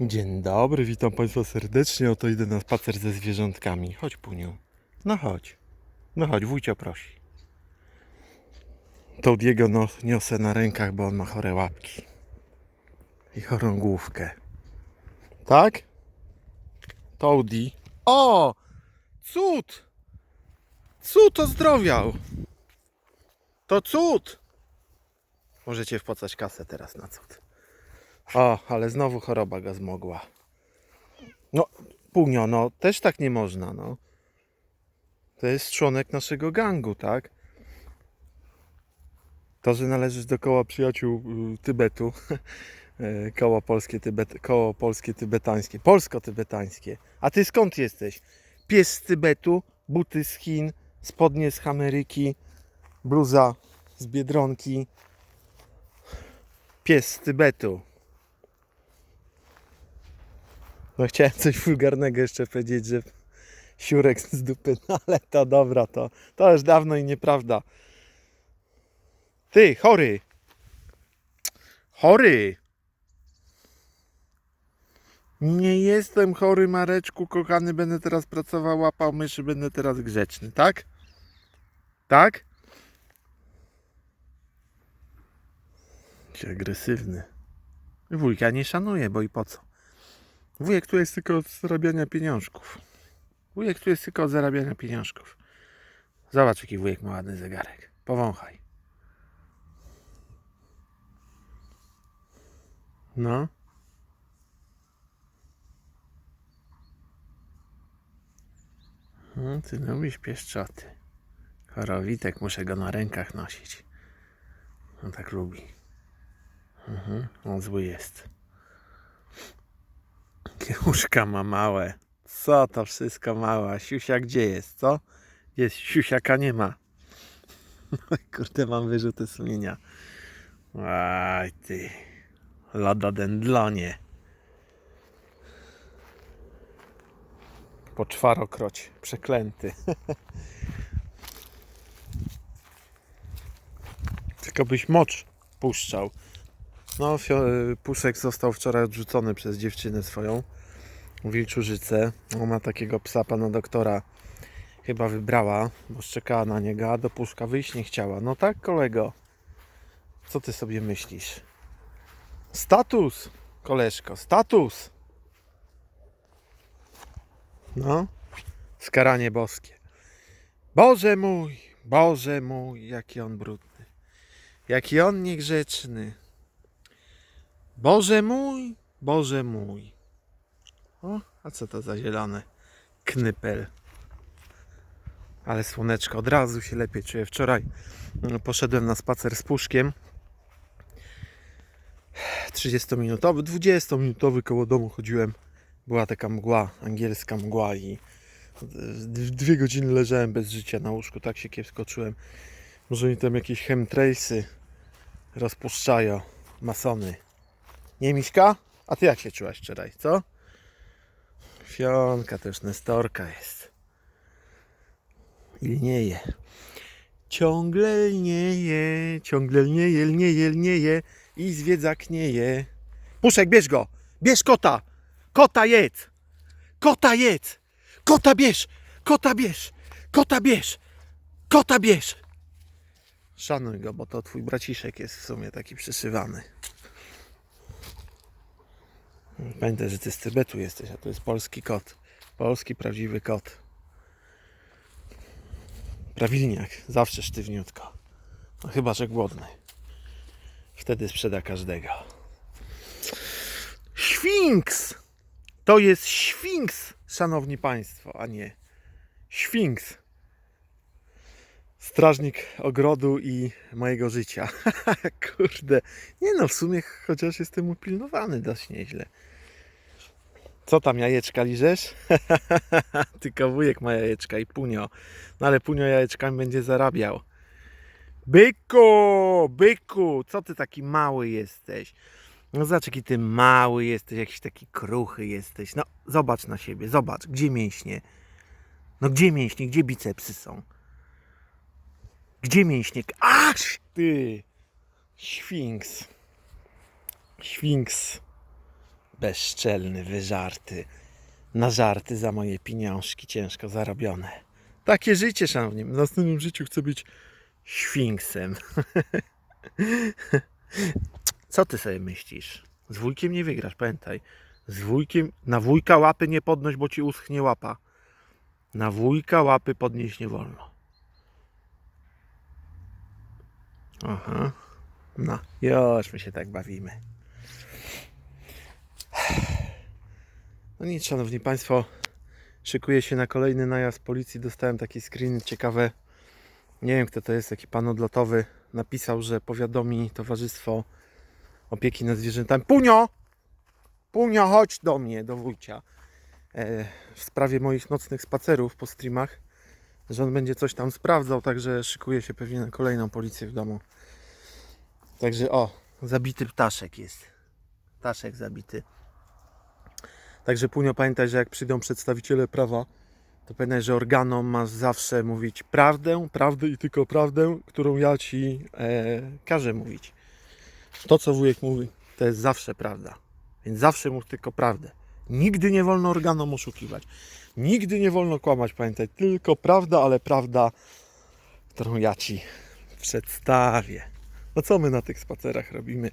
Dzień dobry, witam Państwa serdecznie. Oto idę na spacer ze zwierzątkami. Chodź, Puniu. No chodź. No chodź, wujcio prosi. To Diego no, niosę na rękach, bo on ma chore łapki. I chorą główkę. Tak? Toady. O! Cud! Cud ozdrowiał! To cud! Możecie wpłacać kasę teraz na cud. O, ale znowu choroba go zmogła. No, Punio, no też tak nie można, no. To jest członek naszego gangu, tak? To, że należysz do koła przyjaciół y, Tybetu, e, koło polskie, Tybet, koło polskie tybetańskie, polsko-tybetańskie. A ty skąd jesteś? Pies z Tybetu, buty z Chin, spodnie z Ameryki, bluza z Biedronki. Pies z Tybetu. No chciałem coś wulgarnego jeszcze powiedzieć, że siurek z dupy, no ale to dobra, to, to już dawno i nieprawda. Ty, chory! Chory! Nie jestem chory, Mareczku, kochany, będę teraz pracował, łapał myszy, będę teraz grzeczny, tak? Tak? Ci agresywny. Wujka nie szanuję, bo i po co? Wujek tu jest tylko od zarabiania pieniążków. Wujek tu jest tylko od zarabiania pieniążków. Zobacz, jaki wujek ma ładny zegarek. Powąchaj. No. no ty lubisz pieszczoty. Chorowitek, muszę go na rękach nosić. On tak lubi. Mhm, on zły jest. Jakie uszka ma małe. Co to wszystko małe? Siusia gdzie jest, co? Jest, siusiaka nie ma. Oj, Kurde, mam wyrzuty sumienia. Aj ty. Lododendlonie. Poczwarokroć. Przeklęty. Tylko byś mocz puszczał. No, Puszek został wczoraj odrzucony przez dziewczynę swoją. Wilczurzycę. Ona takiego psa pana doktora chyba wybrała, bo szczekała na niego, a do Puszka wyjść nie chciała. No tak, kolego. Co ty sobie myślisz? Status, koleżko, status. No, skaranie boskie. Boże mój, Boże mój, jaki on brudny. Jaki on niegrzeczny. Boże mój, Boże mój. O, a co to za zielony knypel? Ale słoneczko, od razu się lepiej czuję. Wczoraj mm, poszedłem na spacer z puszkiem. 30-minutowy, 20-minutowy koło domu chodziłem. Była taka mgła, angielska mgła i d- dwie godziny leżałem bez życia na łóżku, tak się kiepsko czułem. Może mi tam jakieś chemtrailsy rozpuszczają, masony. Nie, Miśka? A ty jak się czułaś wczoraj, co? Fionka już nestorka jest. I lnieje. Ciągle lnieje, ciągle lnieje, lnieje, lnieje i zwiedza knieje. Puszek, bierz go! Bierz kota! Kota jedz! Kota jedz! Kota bierz! Kota bierz! Kota bierz! Kota bierz! Szanuj go, bo to twój braciszek jest w sumie taki przyszywany. Pamiętaj, że ty z Tybetu jesteś, a to jest polski kot. Polski, prawdziwy kot. Prawilniak, zawsze sztywniutko. No chyba, że głodny. Wtedy sprzeda każdego. Świnks! To jest świnks, szanowni państwo, a nie świnks. Strażnik ogrodu i mojego życia. Kurde. Nie no, w sumie chociaż jestem upilnowany dość nieźle. Co tam jajeczka liżesz? Tylko wujek ma jajeczka i punio. No ale punio jajeczkami będzie zarabiał. Byku, byku, co ty taki mały jesteś? No zobacz jaki ty mały jesteś, jakiś taki kruchy jesteś. No zobacz na siebie, zobacz, gdzie mięśnie? No gdzie mięśnie, gdzie bicepsy są? Gdzie mięśniek? Aż ty! Świnks. Świnks. Bezczelny, wyżarty. Na żarty za moje pieniążki ciężko zarobione. Takie życie, szanowni. W następnym życiu chcę być świnksem. Co ty sobie myślisz? Z wujkiem nie wygrasz, pamiętaj. Z wujkiem, na wujka łapy nie podnoś, bo ci uschnie łapa. Na wujka łapy podnieść nie wolno. Aha. No, już my się tak bawimy. No nic, szanowni państwo. Szykuję się na kolejny najazd policji. Dostałem takie screeny ciekawe. Nie wiem kto to jest, taki pan odlotowy. Napisał, że powiadomi Towarzystwo Opieki nad Zwierzętami. Punio! Punio, chodź do mnie, do wujcia. E, w sprawie moich nocnych spacerów po streamach. Że on będzie coś tam sprawdzał, także szykuje się pewnie na kolejną policję w domu. Także o, zabity ptaszek jest. Ptaszek zabity. Także Punio pamiętaj, że jak przyjdą przedstawiciele prawa, to pamiętaj, że organom masz zawsze mówić prawdę, prawdę i tylko prawdę, którą ja ci e, każę mówić. To, co wujek mówi, to jest zawsze prawda. Więc zawsze mów tylko prawdę. Nigdy nie wolno organom oszukiwać. Nigdy nie wolno kłamać, pamiętaj. Tylko prawda, ale prawda, którą ja ci przedstawię. No co my na tych spacerach robimy?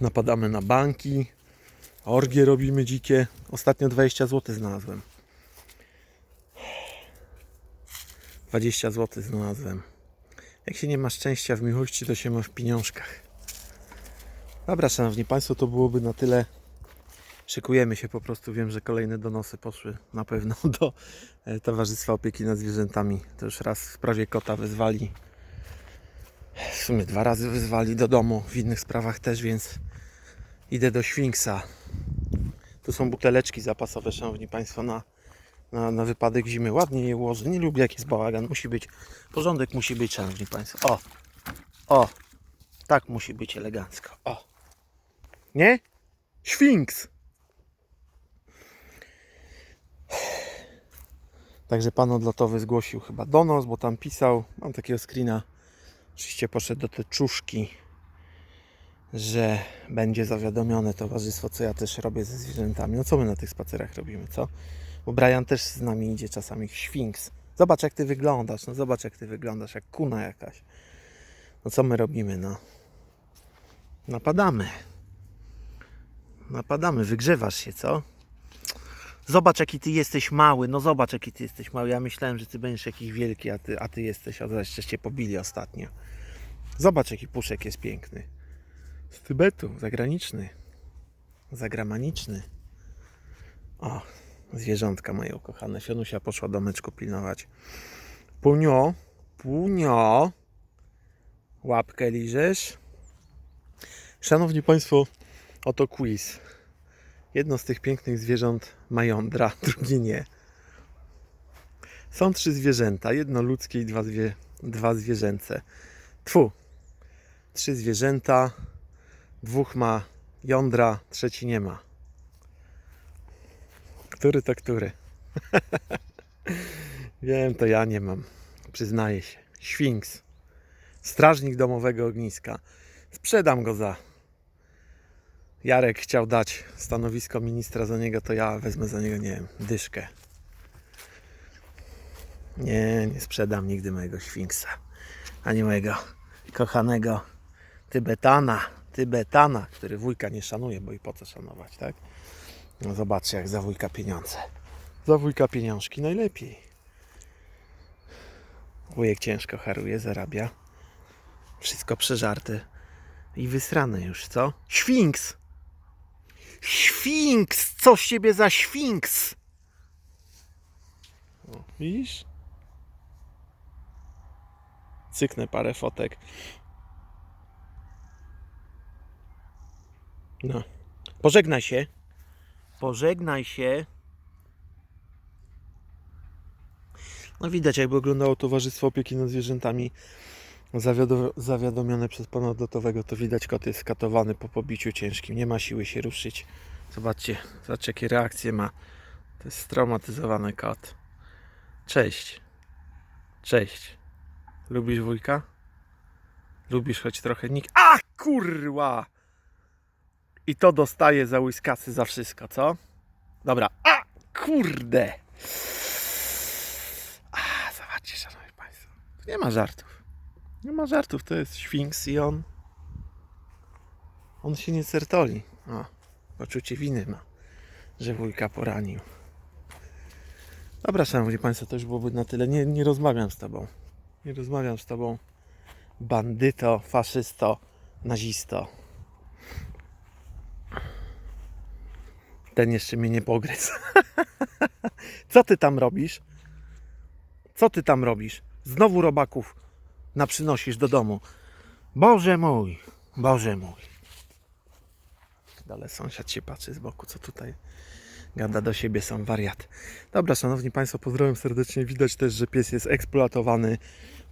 Napadamy na banki, orgie robimy dzikie. Ostatnio 20 zł znalazłem. 20 zł znalazłem. Jak się nie ma szczęścia w miłości, to się ma w pieniążkach. Dobra, szanowni państwo, to byłoby na tyle. Szykujemy się po prostu. Wiem, że kolejne donosy poszły na pewno do e, Towarzystwa Opieki nad Zwierzętami. To już raz w sprawie kota wyzwali. W sumie dwa razy wyzwali do domu, w innych sprawach też, więc idę do Świnksa. Tu są buteleczki zapasowe, szanowni państwo, na, na, na wypadek zimy. Ładnie je ułożę. Nie lubię jak jest bałagan. Musi być, porządek musi być, szanowni państwo. O, o, tak musi być elegancko. O, nie? Świnks! Także pan odlotowy zgłosił chyba donos, bo tam pisał, mam takiego screena, oczywiście poszedł do teczuszki, że będzie zawiadomione towarzystwo, co ja też robię ze zwierzętami. No co my na tych spacerach robimy, co? Bo Brian też z nami idzie czasami, świnks. Zobacz jak ty wyglądasz, no zobacz jak ty wyglądasz, jak kuna jakaś. No co my robimy, no? Napadamy. Napadamy, wygrzewasz się, co? Zobacz jaki ty jesteś mały, no zobacz jaki ty jesteś mały. Ja myślałem, że ty będziesz jakiś wielki, a ty, a ty jesteś, a jeszcze cię pobili ostatnio. Zobacz jaki puszek jest piękny. Z Tybetu, zagraniczny. Zagramaniczny. O, zwierzątka moje ukochane. Fionusia poszła domeczku pilnować. Punio, punio. Łapkę liżesz. Szanowni Państwo, oto quiz. Jedno z tych pięknych zwierząt ma jądra, drugie nie. Są trzy zwierzęta, jedno ludzkie i dwa, dwa zwierzęce. Tfu. Trzy zwierzęta, dwóch ma jądra, trzeci nie ma. Który to który? Wiem, to ja nie mam. Przyznaję się. Świnks. Strażnik domowego ogniska. Sprzedam go za. Jarek chciał dać stanowisko ministra za niego, to ja wezmę za niego, nie wiem, dyszkę. Nie, nie sprzedam nigdy mojego świnksa. Ani mojego kochanego Tybetana. Tybetana, który wujka nie szanuje, bo i po co szanować, tak? No zobaczcie, jak za wujka pieniądze. Za wujka pieniążki najlepiej. Wujek ciężko haruje, zarabia. Wszystko przeżarte i wysrane już, co? Świnks! Świnks! Co z ciebie za świnks? O, widzisz? Cyknę parę fotek. No. Pożegnaj się. Pożegnaj się. No widać, jakby oglądało Towarzystwo Opieki nad Zwierzętami zawiado- zawiadomione przez pana odlotowego, to widać kot jest skatowany po pobiciu ciężkim. Nie ma siły się ruszyć. Zobaczcie, zobaczcie jakie reakcje ma. To jest straumatyzowany kot. Cześć. Cześć. Lubisz wujka? Lubisz choć trochę nik... A kurwa! I to dostaje za łyskasy za wszystko, co? Dobra. A! Kurde! A, zobaczcie, szanowni państwo. Nie ma żartów. Nie ma żartów, to jest Świnks i on... On się nie certoli. O, poczucie winy ma, że wujka poranił. Dobra, szanowni państwo, to już byłoby na tyle. Nie, nie rozmawiam z tobą. Nie rozmawiam z tobą. Bandyto, faszysto, nazisto. Ten jeszcze mnie nie pogryzł. Co ty tam robisz? Co ty tam robisz? Znowu robaków naprzynosisz do domu. Boże mój, Boże mój. Ale sąsiad się patrzy z boku, co tutaj gada do siebie, sam wariat. Dobra, szanowni państwo, pozdrawiam serdecznie. Widać też, że pies jest eksploatowany,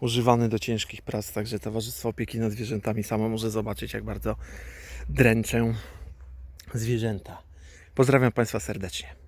używany do ciężkich prac, także Towarzystwo Opieki nad Zwierzętami samo może zobaczyć, jak bardzo dręczę zwierzęta. Pozdrawiam państwa serdecznie.